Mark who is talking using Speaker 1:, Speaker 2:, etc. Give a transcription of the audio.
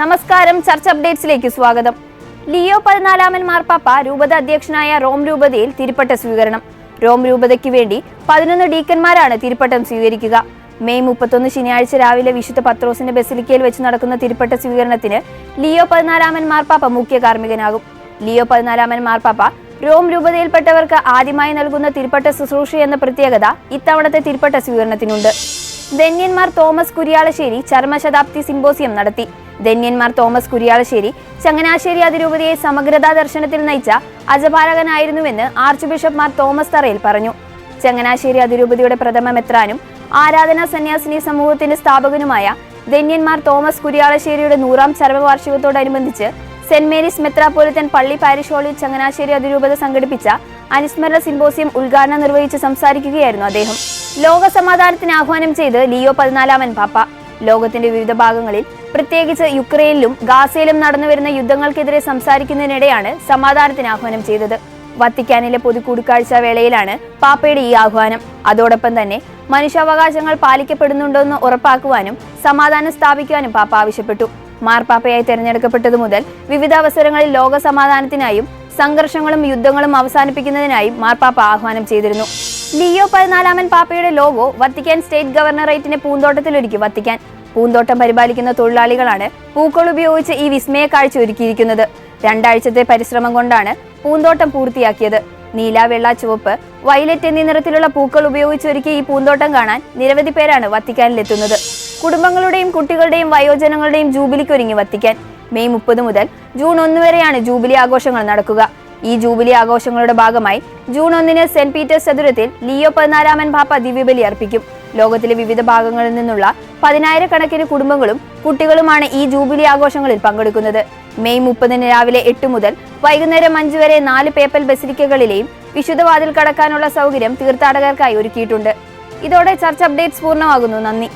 Speaker 1: നമസ്കാരം. ചർച്ച അപ്ഡേറ്റ്സിലേക്ക് സ്വാഗതം. ലിയോ പതിനാലാമൻ മാർപ്പാപ്പ രൂപത അധ്യക്ഷനായ റോം രൂപതയിൽ തിരുപ്പട്ട സ്വീകരണം. റോം രൂപതയ്ക്ക് വേണ്ടി പതിനൊന്ന് ഡീക്കന്മാരാണ് തിരുപ്പട്ടം സ്വീകരിക്കുക. മെയ് മുപ്പത്തൊന്ന് ശനിയാഴ്ച രാവിലെ വിശുദ്ധ പത്രോസിന്റെ ബസിലിക്കയിൽ വെച്ച് നടക്കുന്ന തിരുപ്പട്ട സ്വീകരണത്തിന് ലിയോ പതിനാലാമൻ മാർപ്പാപ്പ മുഖ്യ കാർമ്മികനാകും. ലിയോ പതിനാലാമൻ മാർപ്പാപ്പ റോം രൂപതയിൽപ്പെട്ടവർക്ക് ആദ്യമായി നൽകുന്ന തിരുപ്പട്ട ശുശ്രൂഷ എന്ന പ്രത്യേകത ഇത്തവണത്തെ തിരുപ്പട്ട സ്വീകരണത്തിനുണ്ട്. ധന്യന്മാർ തോമസ് കുരിയാളശ്ശേരി ചർമ്മശതാബ്ദി സിംബോസിയം നടത്തി. ധന്യന്മാർ തോമസ് കുരിയാളശ്ശേരി ചങ്ങനാശ്ശേരി അതിരൂപതയെ സമഗ്രതാ ദർശനത്തിൽ നയിച്ച അജപാലകനായിരുന്നുവെന്ന് ആർച്ച് ബിഷപ്പ് മാർ തോമസ് തറയിൽ പറഞ്ഞു. ചങ്ങനാശ്ശേരി അതിരൂപതയുടെ പ്രഥമ മെത്രാനും ആരാധനാ സന്യാസിനി സമൂഹത്തിന്റെ സ്ഥാപകനുമായ ധന്യന്മാർ തോമസ് കുരിയാളശ്ശേരിയുടെ നൂറാം ചരമവാർഷികത്തോടനുബന്ധിച്ച് സെന്റ് മേരീസ് മെത്രാപോലിത്തൻ പള്ളി പാരിഷ് ഹാളിൽ ചങ്ങനാശ്ശേരി അതിരൂപത സംഘടിപ്പിച്ച അനുസ്മരണ സിംബോസിയം ഉദ്ഘാടനം നിർവഹിച്ച് സംസാരിക്കുകയായിരുന്നു അദ്ദേഹം. ലോക സമാധാനത്തിന് ആഹ്വാനം ചെയ്ത് ലിയോ പതിനാലാമൻ പാപ്പ. ലോകത്തിന്റെ വിവിധ ഭാഗങ്ങളിൽ പ്രത്യേകിച്ച് യുക്രൈനിലും ഗാസയിലും നടന്നുവരുന്ന യുദ്ധങ്ങൾക്കെതിരെ സംസാരിക്കുന്നതിനിടെയാണ് സമാധാനത്തിന് ആഹ്വാനം ചെയ്തത്. വത്തിക്കാനിലെ പൊതു കൂടിക്കാഴ്ച വേളയിലാണ് പാപ്പയുടെ ഈ ആഹ്വാനം. അതോടൊപ്പം തന്നെ മനുഷ്യാവകാശങ്ങൾ പാലിക്കപ്പെടുന്നുണ്ടോയെന്ന് ഉറപ്പാക്കുവാനും സമാധാനം സ്ഥാപിക്കുവാനും പാപ്പ ആവശ്യപ്പെട്ടു. മാർപ്പാപ്പയായി തെരഞ്ഞെടുക്കപ്പെട്ടതു മുതൽ വിവിധ അവസരങ്ങളിൽ ലോക സമാധാനത്തിനായും സംഘർഷങ്ങളും യുദ്ധങ്ങളും അവസാനിപ്പിക്കുന്നതിനായും മാർപ്പാപ്പ ആഹ്വാനം ചെയ്തിരുന്നു. ലിയോ പതിനാലാമൻ പാപ്പയുടെ ലോഗോ വത്തിക്കാൻ സ്റ്റേറ്റ് ഗവർണറേറ്റിന്റെ പൂന്തോട്ടത്തിലൊരുക്കി. വത്തിക്കാൻ പൂന്തോട്ടം പരിപാലിക്കുന്ന തൊഴിലാളികളാണ് പൂക്കൾ ഉപയോഗിച്ച് ഈ വിസ്മയ കാഴ്ച ഒരുക്കിയിരിക്കുന്നത്. രണ്ടാഴ്ചത്തെ പരിശ്രമം കൊണ്ടാണ് പൂന്തോട്ടം പൂർത്തിയാക്കിയത്. നീല വെള്ള ചുവപ്പ് വയലറ്റ് എന്നീ നിറത്തിലുള്ള പൂക്കൾ ഉപയോഗിച്ച് ഉപയോഗിച്ചൊരുക്കിയ ഈ പൂന്തോട്ടം കാണാൻ നിരവധി പേരാണ് വത്തിക്കാനിലെത്തുന്നത്. കുടുംബങ്ങളുടെയും കുട്ടികളുടെയും വയോജനങ്ങളുടെയും ജൂബിലിക്കൊരുങ്ങി വത്തിക്കാൻ. മെയ് മുപ്പത് മുതൽ ജൂൺ ഒന്ന് വരെയാണ് ജൂബിലി ആഘോഷങ്ങൾ നടക്കുക. ജൂബിലി ആഘോഷങ്ങളുടെ ഭാഗമായി ജൂൺ ഒന്നിന് സെന്റ് പീറ്റേഴ്സ് ചതുരത്തിൽ ലിയോ പതിനാലാമൻ പാപ്പ ദിവ്യബലി അർപ്പിക്കും. ലോകത്തിലെ വിവിധ ഭാഗങ്ങളിൽ നിന്നുള്ള പതിനായിരക്കണക്കിന് കുടുംബങ്ങളും കുട്ടികളുമാണ് ഈ ജൂബിലി ആഘോഷങ്ങളിൽ പങ്കെടുക്കുന്നത്. മെയ് മുപ്പതിന് രാവിലെ എട്ട് മുതൽ വൈകുന്നേരം അഞ്ച് വരെ നാല് പേപ്പൽ ബസിലിക്കകളിലെയും വിശുദ്ധവാതിൽ കടക്കാനുള്ള സൗകര്യം തീർത്ഥാടകർക്കായി ഒരുക്കിയിട്ടുണ്ട്. ഇതോടെ ചർച്ച അപ്ഡേറ്റ്സ് പൂർണമാകുന്നു. നന്ദി.